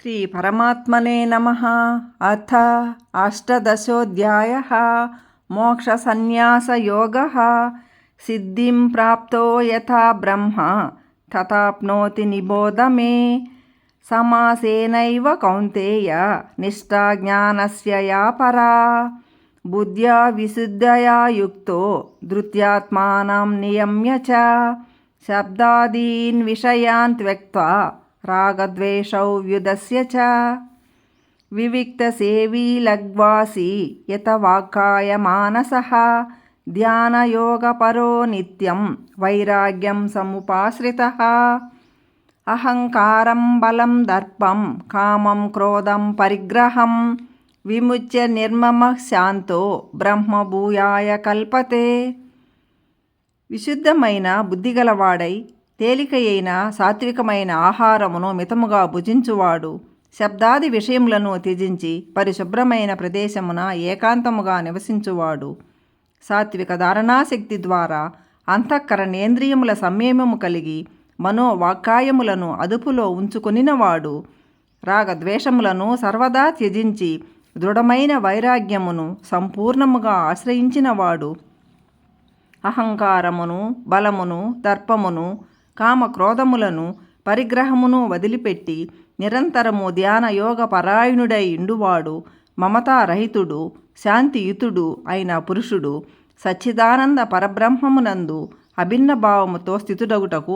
శ్రీ పరమాత్మనే నమ అథ అష్టదశోధ్యాయ మోక్షసన్యాసయోగ సిద్ధిం ప్రాప్తో యథా బ్రహ్మ తథాప్నోతి నిబోధ మే సమాసేనైవ కౌంతేయ నిష్టా జ్ఞానస్య యా పరా బుద్ధ్యా విశుద్ధయా యుక్తో ధృత్యాత్మానం నియమ్య శబ్దాదీన్ విషయాన్ త్యక్త్వా రాగద్వేషౌ వ్యుదస్య చ వివిక్తసేవీ లగ్వాసి యత వాక్కాయ మానసః ధ్యానయోగపరో నిత్యం వైరాగ్యం సముపాశ్రితः అహంకారం బలం దర్పం కామం క్రోధం పరిగ్రహం విముచ్య నిర్మమ శాంతో బ్రహ్మభూయాయ కల్పతే విశుద్ధమైన బుద్ధిగలవాడై తేలికయైన సాత్వికమైన ఆహారమును మితముగా భుజించువాడు. శబ్దాది విషయములను త్యజించి పరిశుభ్రమైన ప్రదేశమున ఏకాంతముగా నివసించువాడు. సాత్విక ధారణాశక్తి ద్వారా అంతఃకరణేంద్రియముల సంయమము కలిగి మనోవాక్కాయములను అదుపులో ఉంచుకొనినవాడు. రాగద్వేషములను సర్వదా త్యజించి దృఢమైన వైరాగ్యమును సంపూర్ణముగా ఆశ్రయించినవాడు. అహంకారమును బలమును దర్పమును కామ క్రోధములను పరిగ్రహమును వదిలిపెట్టి నిరంతరము ధ్యాన యోగ పరాయణుడై ఇండువాడు మమతారహితుడు శాంతియుతుడు అయిన పురుషుడు సచ్చిదానంద పరబ్రహ్మమునందు అభిన్న భావముతో స్థితుడగుటకు